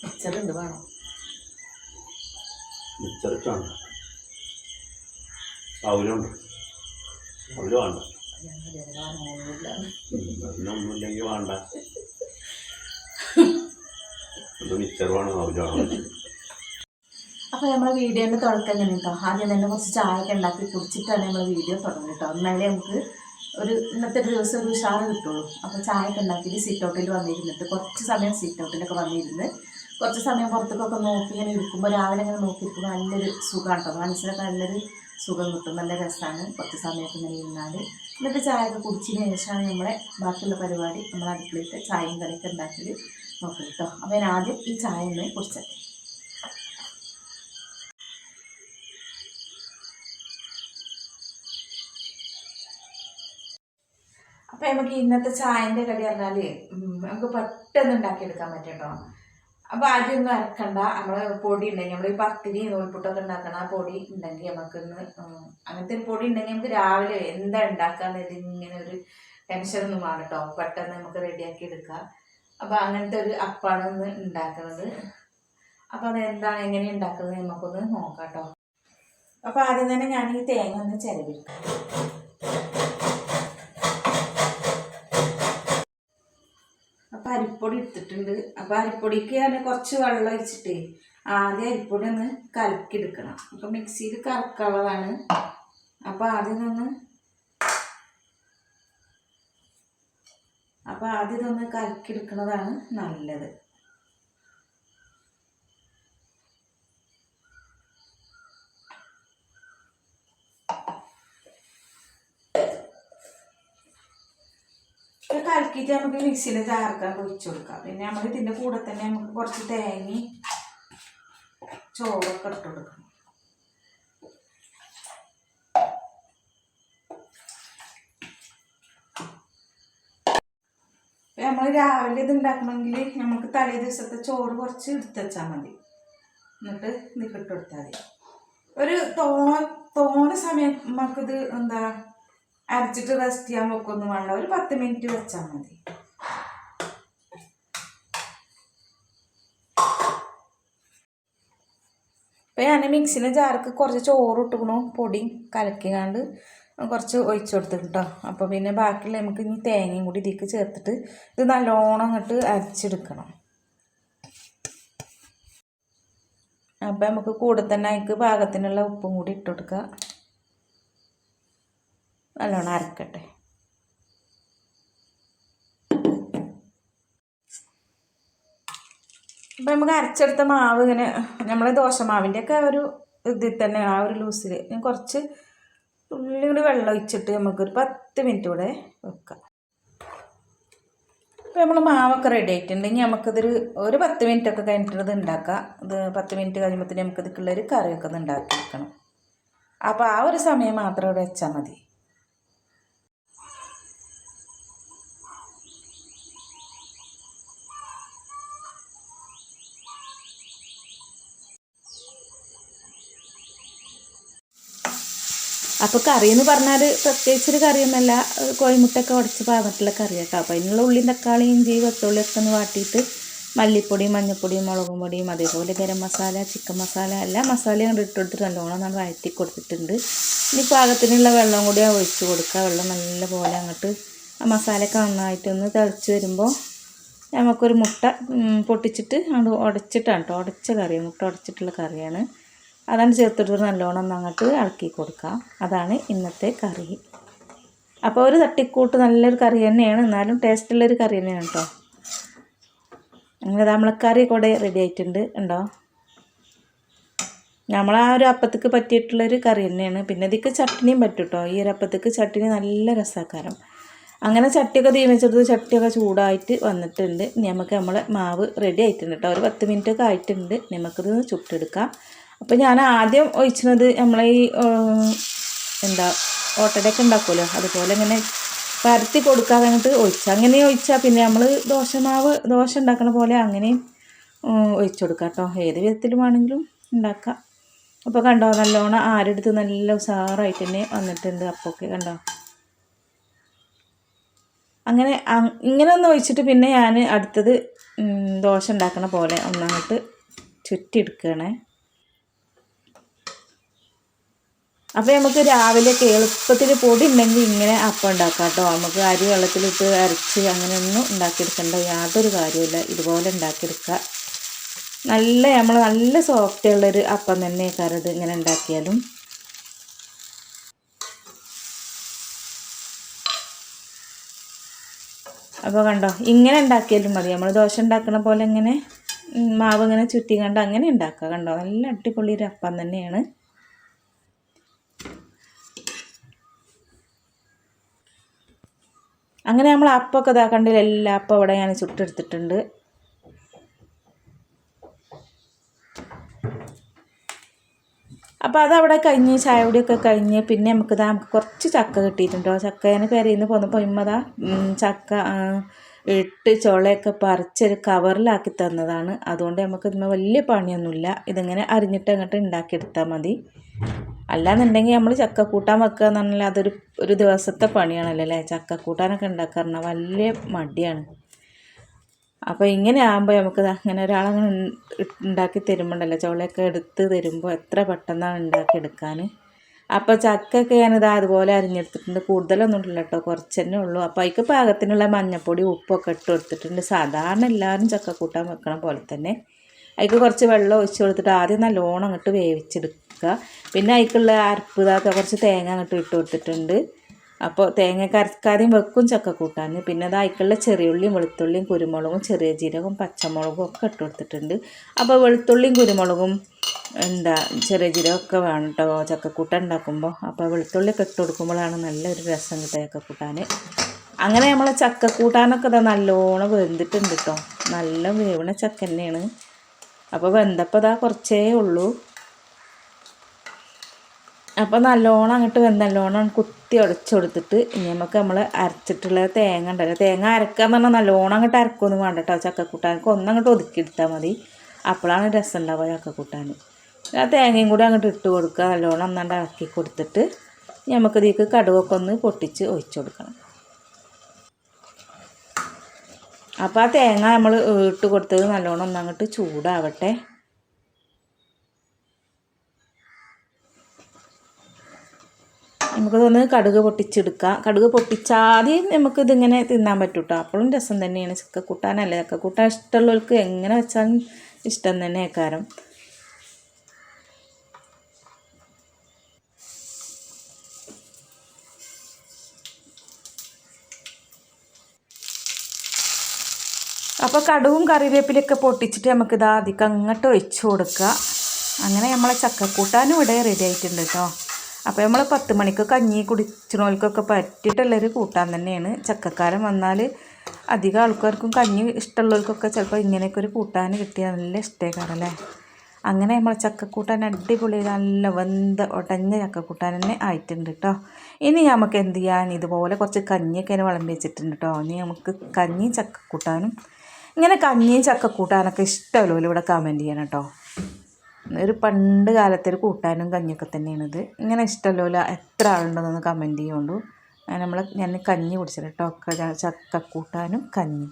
മിച്ചറുണ്ട് വേണോ? മിച്ചറിച്ചാണ് അവലുണ്ട് അവൽ വേണ്ട അതിനൊന്നുമില്ലെങ്കിൽ വേണ്ട. മിച്ചർ വേണം അവരാണോ വേണം അപ്പോൾ നമ്മൾ വീഡിയോന്റെ തുടക്കം കേട്ടോ ആദ്യം തന്നെ കുറച്ച് ചായ ഒക്കെ ഉണ്ടാക്കി കുടിച്ചിട്ടാണ് നമ്മൾ വീഡിയോ തുടങ്ങുന്നത് കേട്ടോ എന്നാലേ നമുക്ക് ഒരു ഇന്നത്തെ ദിവസം ഒരു ഉഷാറ് കിട്ടുള്ളൂ. അപ്പോൾ ചായ ഒക്കെ ഉണ്ടാക്കിയിട്ട് സിറ്റ് ഔട്ടിൽ വന്നിരുന്നിട്ട് കുറച്ച് സമയം സിറ്റ് ഔട്ടിലൊക്കെ വന്നിരുന്ന് കുറച്ച് സമയം പുറത്തേക്കൊക്കെ നോക്കി ഇങ്ങനെ ഇരിക്കുമ്പോൾ രാവിലെ ഇങ്ങനെ നോക്കിയിരിക്കുമ്പോൾ നല്ലൊരു സുഖമാണ് കേട്ടോ മനസ്സിലൊക്കെ നല്ലൊരു സുഖം കിട്ടും. നല്ല രസമാണ് കുറച്ച് സമയമൊക്കെ ഇങ്ങനെ ഇരുന്നാൽ എന്നിട്ട് ചായയൊക്കെ കുടിച്ചതിന് ശേഷമാണ് നമ്മളെ ബാക്കിയുള്ള പരിപാടി നമ്മൾ അടുക്കളയിട്ട് ചായയും കറിയൊക്കെ ഉണ്ടാക്കിയിട്ട് നോക്കും കേട്ടോ അപ്പോൾ ഞാൻ ആദ്യം ഈ ചായ ഒന്ന് കുടിച്ചത് അപ്പൊ നമുക്ക് ഇന്നത്തെ ചായന്റെ കടി പറഞ്ഞാൽ നമുക്ക് പെട്ടെന്ന് ഉണ്ടാക്കിയെടുക്കാൻ പറ്റും കേട്ടോ അപ്പൊ ആദ്യം ഒന്നും അരക്കണ്ട. നമ്മൾ പൊടി ഉണ്ടെങ്കിൽ നമ്മൾ ഈ പത്തിരി നൂൽപുട്ടൊക്കെ ഉണ്ടാക്കണം ആ പൊടി ഉണ്ടെങ്കിൽ നമുക്കൊന്ന് അങ്ങനത്തെ ഒരു പൊടി ഉണ്ടെങ്കിൽ നമുക്ക് രാവിലെ എന്താ ഉണ്ടാക്കാന്ന് ഇങ്ങനെ ഒരു ടെൻഷനൊന്നും വേണം കേട്ടോ പെട്ടെന്ന് നമുക്ക് റെഡിയാക്കി എടുക്കാം. അപ്പൊ അങ്ങനത്തെ ഒരു അപ്പാണ് ഒന്ന് ഉണ്ടാക്കുന്നത്. അപ്പൊ അത് എന്താണ് എങ്ങനെ ഉണ്ടാക്കുന്നത് നമുക്കൊന്ന് നോക്കാം കേട്ടോ അപ്പൊ ആദ്യം തന്നെ ഞാൻ ഈ തേങ്ങ ഒന്ന് ചിരവിടുക്കാം. അപ്പം അരിപ്പൊടി എടുത്തിട്ടുണ്ട് അപ്പം അരിപ്പൊടിക്ക് ഞാൻ കുറച്ച് വെള്ളം ഒഴിച്ചിട്ട് ആദ്യം അരിപ്പൊടി ഒന്ന് കലക്കിയെടുക്കണം. അപ്പം മിക്സിയിൽ കറക്കാനുള്ളതാണ് അപ്പം ആദ്യം ഒന്ന് അപ്പം ആദ്യം ഇതൊന്ന് കലക്കിയെടുക്കുന്നതാണ് നല്ലത് ഇത് കലക്കിയിട്ട് നമുക്ക് മിക്സിയിൽ ചാർക്കാൻ ഒഴിച്ചു കൊടുക്കാം. പിന്നെ നമ്മൾ ഇതിന്റെ കൂടെ തന്നെ നമുക്ക് കുറച്ച് തേങ്ങ ചോറൊക്കെ ഇട്ട് കൊടുക്കണം. നമ്മൾ രാവിലെ ഇത് ഉണ്ടാക്കണമെങ്കിൽ നമുക്ക് തലേ ദിവസത്തെ ചോറ് കുറച്ച് എടുത്ത് വെച്ചാൽ മതി. എന്നിട്ട് നിക്കിട്ട് കൊടുത്താൽ മതി. ഒരു തോ തോന്ന സമയം നമുക്കിത് എന്താ അരച്ചിട്ട് റെസ്റ്റ് ചെയ്യാൻ വെക്കൊന്നും വേണ്ട. ഒരു പത്ത് മിനിറ്റ് വെച്ചാൽ മതി. ഇപ്പം ഞാൻ മിക്സിന്റെ ജാർക്ക് കുറച്ച് ചോറ് ഇട്ടുക്കണു. പൊടി കലക്കിക്കാണ്ട് കുറച്ച് ഒഴിച്ചു കൊടുത്തിട്ട് കേട്ടോ അപ്പോൾ പിന്നെ ബാക്കിയുള്ള നമുക്ക് ഇനി തേങ്ങയും കൂടി ഇതിലേക്ക് ചേർത്തിട്ട് ഇത് നല്ലോണം അങ്ങോട്ട് അരച്ചെടുക്കണം. അപ്പോൾ നമുക്ക് കൂടെ തന്നെ അതിക്ക് പാകത്തിനുള്ള ഉപ്പും കൂടി ഇട്ട് കൊടുക്കുക നല്ലോണം അരക്കട്ടെ. അപ്പം നമുക്ക് അരച്ചെടുത്ത മാവ് ഇങ്ങനെ നമ്മളെ ദോശമാവിന്റെ ഒക്കെ ഒരു ഇതിൽ തന്നെ ആ ഒരു ലൂസിൽ ഞാൻ കുറച്ച് ഉള്ളി കൂടി വെള്ളം ഒഴിച്ചിട്ട് നമുക്കൊരു പത്ത് മിനിറ്റ് കൂടെ വെക്കാം. അപ്പോൾ നമ്മൾ മാവൊക്കെ റെഡി ആയിട്ടുണ്ടെങ്കിൽ നമുക്കിതൊരു ഒരു പത്ത് മിനിറ്റ് ഒക്കെ കഴിഞ്ഞിട്ട് ഇത് ഉണ്ടാക്കാം. ഇത് പത്ത് മിനിറ്റ് കഴിയുമ്പോഴത്തേന് നമുക്ക് ഇതിക്കുള്ളൊരു കറിയൊക്കെ ഒന്ന് ഉണ്ടാക്കി വെക്കണം അപ്പോൾ ആ ഒരു സമയം മാത്രം ഇവിടെ വെച്ചാൽ മതി. അപ്പോൾ കറി എന്ന് പറഞ്ഞാൽ പ്രത്യേകിച്ചൊരു കറിയൊന്നുമല്ല ഒരു കോഴിമുട്ടയൊക്കെ ഉടച്ച് പാകത്തിലുള്ള കറി കേട്ടോ അപ്പോൾ അതിനുള്ള ഉള്ളിയും തക്കാളി ഇഞ്ചി വെളുത്തുള്ളി ഒക്കെ ഒന്ന് വാട്ടിയിട്ട് മല്ലിപ്പൊടിയും മഞ്ഞൾപ്പൊടിയും മുളകും പൊടിയും അതേപോലെ ഗരം മസാല ചിക്കൻ മസാല എല്ലാ മസാലയും അങ്ങോട്ട് ഇട്ടുകൊടുത്തിട്ട് നല്ലോണം നമ്മൾ വഴറ്റി കൊടുത്തിട്ടുണ്ട്. ഇനി പാകത്തിനുള്ള വെള്ളം കൂടി ഒഴിച്ച് കൊടുക്കുക. വെള്ളം നല്ല പോലെ അങ്ങോട്ട് ആ മസാലയൊക്കെ നന്നായിട്ടൊന്ന് തിളച്ച് വരുമ്പോൾ നമുക്കൊരു മുട്ട പൊട്ടിച്ചിട്ട് അങ്ങോട്ട് ഉടച്ചിട്ടാണ് കേട്ടോ ഉടച്ച കറിയാണ് മുട്ട ഉടച്ചിട്ടുള്ള കറിയാണ്. അതാണ് ചേർത്തിട്ട് നല്ലോണം അങ്ങോട്ട് ഇളക്കി കൊടുക്കാം. അതാണ് ഇന്നത്തെ കറി. അപ്പോൾ ഒരു തട്ടിക്കൂട്ട് നല്ലൊരു കറി തന്നെയാണ്. എന്നാലും ടേസ്റ്റുള്ളൊരു കറി തന്നെയാണ് കേട്ടോ. അങ്ങനെ താമളക്കറി കറി കൂടെ റെഡി ആയിട്ടുണ്ട് ഉണ്ടോ? നമ്മൾ ആ ഒരു അപ്പത്തേക്ക് പറ്റിയിട്ടുള്ളൊരു കറി തന്നെയാണ്. പിന്നെ ഇതിക്ക് ചട്നിയും പറ്റും കേട്ടോ. ഈ ഒരു അപ്പത്തേക്ക് ചട്നി നല്ല രസക്കാരം അങ്ങനെ ചട്ടിയൊക്കെ തീമിച്ചെടുത്ത് ചട്ടിയൊക്കെ ചൂടായിട്ട് വന്നിട്ടുണ്ട്. നമുക്ക് നമ്മളെ മാവ് റെഡി ആയിട്ടുണ്ട് കേട്ടോ. ഒരു പത്ത് മിനിറ്റൊക്കെ ആയിട്ടുണ്ട്. നമുക്കിത് ചുട്ടെടുക്കാം. അപ്പോൾ ഞാൻ ആദ്യം ഒഴിച്ചത് നമ്മളെ ഈ എന്താ ഓട്ടടയൊക്കെ ഉണ്ടാക്കുമല്ലോ അതുപോലെ ഇങ്ങനെ പരത്തി കൊടുക്കാൻ വേണ്ടിയിട്ട് ഒഴിച്ചാൽ അങ്ങനെ ഒഴിച്ചാൽ പിന്നെ നമ്മൾ ദോശമാവ് ദോശ ഉണ്ടാക്കണ പോലെ അങ്ങനെയും ഒഴിച്ചു കൊടുക്കാം കേട്ടോ ഏത് വിധത്തിലും വേണമെങ്കിലും ഉണ്ടാക്കാം. അപ്പോൾ കണ്ടോ നല്ലോണം ആരെടുത്ത് നല്ല ഉഷാറായിട്ട് തന്നെ വന്നിട്ടുണ്ട്. അപ്പോഴൊക്കെ കണ്ടോ. അങ്ങനെ അങ്- ഇങ്ങനെ ഒന്ന് ഒഴിച്ചിട്ട് പിന്നെ ഞാൻ അടുത്തത് ദോശ ഉണ്ടാക്കണ പോലെ ഒന്നങ്ങോട്ട് ചുറ്റിയെടുക്കുകയാണേ. അപ്പോൾ നമുക്ക് രാവിലെയൊക്കെ എളുപ്പത്തിൽ പൊടി ഉണ്ടെങ്കിൽ ഇങ്ങനെ അപ്പം ഉണ്ടാക്കാം കേട്ടോ. നമുക്ക് അരി വെള്ളത്തിലിട്ട് അരച്ച് അങ്ങനെയൊന്നും ഉണ്ടാക്കിയെടുക്കേണ്ട. യാതൊരു കാര്യമില്ല ഇതുപോലെ ഉണ്ടാക്കിയെടുക്കുക. നല്ല നമ്മൾ നല്ല സോഫ്റ്റ് ഉള്ളൊരു അപ്പം തന്നെ കരുത് ഇങ്ങനെ ഉണ്ടാക്കിയാലും. അപ്പോൾ കണ്ടോ ഇങ്ങനെ ഉണ്ടാക്കിയാലും മതി. നമ്മൾ ദോശ ഉണ്ടാക്കുന്ന പോലെ ഇങ്ങനെ മാവ് ഇങ്ങനെ ചുറ്റി കണ്ട് അങ്ങനെ ഉണ്ടാക്കുക കണ്ടോ. നല്ല അടിപൊളി ഒരു അപ്പം തന്നെയാണ്. അങ്ങനെ നമ്മൾ അപ്പമൊക്കെ ഇതാ കണ്ടില്ല എല്ലാ അപ്പം ഇവിടെ ഞാൻ ചുട്ടെടുത്തിട്ടുണ്ട്. അപ്പോൾ അതവിടെ കഴിഞ്ഞ് ചായ കുടിയൊക്കെ കഴിഞ്ഞ് പിന്നെ നമുക്ക് ഇതാ നമുക്ക് കുറച്ച് ചക്ക കിട്ടിയിട്ടുണ്ടോ? ചക്കേനെ പെരയിൽ പോന്നപ്പോൾ ഇമ്മതാ ചക്ക ഇട്ട് ചുളയൊക്കെ പറിച്ചൊരു കവറിലാക്കി തന്നതാണ്. അതുകൊണ്ട് നമുക്ക് ഇതിന് വലിയ പണിയൊന്നുമില്ല. ഇതിങ്ങനെ അരിഞ്ഞിട്ട് അങ്ങോട്ട് ഉണ്ടാക്കിയെടുത്താൽ മതി. അല്ലാന്നുണ്ടെങ്കിൽ നമ്മൾ ചക്ക കൂട്ടാൻ വെക്കുക എന്ന് പറഞ്ഞാൽ അതൊരു ഒരു ദിവസത്തെ പണിയാണല്ലോ അല്ലേ? ചക്ക കൂട്ടാനൊക്കെ ഉണ്ടാക്കാറുണ്ട് വലിയ മടിയാണ്. അപ്പോൾ ഇങ്ങനെ ആകുമ്പോൾ നമുക്ക് അങ്ങനെ ഒരാളങ്ങനെ ഉണ്ടാക്കി തരുമ്പോണ്ടല്ലോ ചോളയൊക്കെ എടുത്ത് തരുമ്പോൾ എത്ര പെട്ടെന്നാണ് ഉണ്ടാക്കിയെടുക്കാൻ അപ്പോൾ ചക്കയൊക്കെ ഞാനിതാ അതുപോലെ അരിഞ്ഞെടുത്തിട്ടുണ്ട്. കൂടുതലൊന്നും ഇല്ല കേട്ടോ കുറച്ച് തന്നെ ഉള്ളൂ. അപ്പോൾ അതിക്ക് പാകത്തിനുള്ള മഞ്ഞപ്പൊടി ഉപ്പൊക്കെ ഇട്ട് കൊടുത്തിട്ടുണ്ട്. സാധാരണ എല്ലാവരും ചക്ക കൂട്ടാൻ വെക്കണ പോലെ തന്നെ. അതിക്ക് കുറച്ച് വെള്ളം ഒഴിച്ച് കൊടുത്തിട്ട് ആദ്യം നല്ലോണം അങ്ങോട്ട് വേവിച്ചെടുക്കുക പിന്നെ അതിക്കുള്ള അരപ്പ് കുറച്ച് തേങ്ങ അങ്ങോട്ട് ഇട്ട് കൊടുത്തിട്ടുണ്ട്. അപ്പോൾ തേങ്ങ കരക്കാതെയും വെക്കും ചക്ക കൂട്ടാൻ പിന്നെ അത് അതിക്കുള്ള ചെറിയുള്ളിയും വെളുത്തുള്ളിയും കുരുമുളകും ചെറിയ ജീരകവും പച്ചമുളകും ഒക്കെ ഇട്ട് കൊടുത്തിട്ടുണ്ട്. അപ്പോൾ വെളുത്തുള്ളിയും കുരുമുളകും എന്താ ചെറിയ ജീരകമൊക്കെ വേണം കേട്ടോ ചക്കക്കൂട്ട ഉണ്ടാക്കുമ്പോൾ അപ്പോൾ വെളുത്തുള്ളിയൊക്കെ ഇട്ട് കൊടുക്കുമ്പോഴാണ് നല്ലൊരു രസം കിട്ടുക ചക്കക്കൂട്ടാൻ അങ്ങനെ നമ്മൾ ചക്കക്കൂട്ടാനൊക്കെ ഇതാ നല്ലോണം വെന്തിട്ടുണ്ട് കേട്ടോ നല്ല വേവണ ചക്ക തന്നെയാണ്. അപ്പോൾ വെന്തപ്പോൾ ഇതാ കുറച്ചേ ഉള്ളൂ. അപ്പോൾ നല്ലോണം അങ്ങോട്ട് വെന്ത് നല്ലോണം കുത്തി ഉടച്ചു ഇനി നമുക്ക് നമ്മൾ അരച്ചിട്ടുള്ള തേങ്ങ ഉണ്ടല്ലോ തേങ്ങ അരക്കാന്ന് പറഞ്ഞാൽ നല്ലോണം അങ്ങോട്ട് അരക്കൊന്നും വേണ്ട കേട്ടോ ചക്കക്കൂട്ടാനൊക്കെ. ഒന്നങ്ങോട്ട് ഒതുക്കിയെടുത്താൽ മതി. അപ്പോഴാണ് രസം ഉണ്ടാവുക ചക്കക്കൂട്ടാൻ ആ തേങ്ങയും കൂടി അങ്ങോട്ട് ഇട്ട് കൊടുക്കുക. നല്ലോണം ഒന്നാണ്ട് ഇളക്കി കൊടുത്തിട്ട് നമുക്ക് ഇതിലേക്ക് കടുകൊക്കെ ഒന്ന് പൊട്ടിച്ച് ഒഴിച്ചു കൊടുക്കണം. അപ്പോൾ ആ തേങ്ങ നമ്മൾ ഇട്ട് കൊടുത്തത് നല്ലോണം ഒന്നങ്ങോട്ട് ചൂടാവട്ടെ. നമുക്കതൊന്ന് കടുക് പൊട്ടിച്ചെടുക്കാം കടുക് പൊട്ടിച്ചാദ്യം നമുക്കിതിങ്ങനെ തിന്നാൻ പറ്റും അപ്പോഴും രസം തന്നെയാണ്. ചക്ക കൂട്ടാനല്ലേ ചക്ക കൂട്ടാൻ ഇഷ്ടമുള്ളവർക്ക് എങ്ങനെ വെച്ചാലും ഇഷ്ടം തന്നെ കാരണം അപ്പോൾ കടുവും കറിവേപ്പിലൊക്കെ പൊട്ടിച്ചിട്ട് നമുക്കിത് ആദ്യം അങ്ങോട്ട് ഒഴിച്ചു കൊടുക്കുക. അങ്ങനെ നമ്മളെ ചക്കക്കൂട്ടാനും ഇവിടെ റെഡി ആയിട്ടുണ്ട് കേട്ടോ. അപ്പോൾ നമ്മൾ പത്ത് മണിക്ക് കഞ്ഞി കുടിച്ചിനോൽക്കൊക്കെ പറ്റിയിട്ടുള്ളൊരു കൂട്ടാൻ തന്നെയാണ്. ചക്കക്കാരൻ വന്നാൽ അധികം ആൾക്കാർക്കും കഞ്ഞി ഇഷ്ടമുള്ളവർക്കൊക്കെ ചിലപ്പോൾ ഇങ്ങനെയൊക്കെ ഒരു കൂട്ടാൻ കിട്ടിയാൽ നല്ല ഇഷ്ടക്കാരല്ലേ അങ്ങനെ നമ്മൾ ചക്കക്കൂട്ടാൻ അടിപൊളി നല്ല വെന്ത ഉടഞ്ഞ ചക്കക്കൂട്ടാൻ തന്നെ ആയിട്ടുണ്ട് കേട്ടോ ഇനി നമുക്ക് എന്ത് ചെയ്യാൻ? ഇതുപോലെ കുറച്ച് കഞ്ഞിയൊക്കെ അതിന് വിളമ്പി വെച്ചിട്ടുണ്ട് കേട്ടോ ഇനി നമുക്ക് കഞ്ഞിയും ചക്കക്കൂട്ടാനും. ഇങ്ങനെ കഞ്ഞിയും ചക്കക്കൂട്ടാനൊക്കെ ഇഷ്ടമല്ലോ ഇവിടെ കമന്റ് ചെയ്യണം കേട്ടോ ഒരു പണ്ട് കാലത്തെ ഒരു കൂട്ടാനും കഞ്ഞിയൊക്കെ തന്നെയാണിത്. ഇങ്ങനെ ഇഷ്ടമല്ലോ എത്ര ആളുണ്ടെന്നൊന്ന് കമന്റ് ചെയ്യുള്ളൂ നമ്മൾ ഞാൻ കഞ്ഞി കുടിച്ചിട്ട് കേട്ടോ. ചക്കക്കൂട്ടാനും കഞ്ഞി.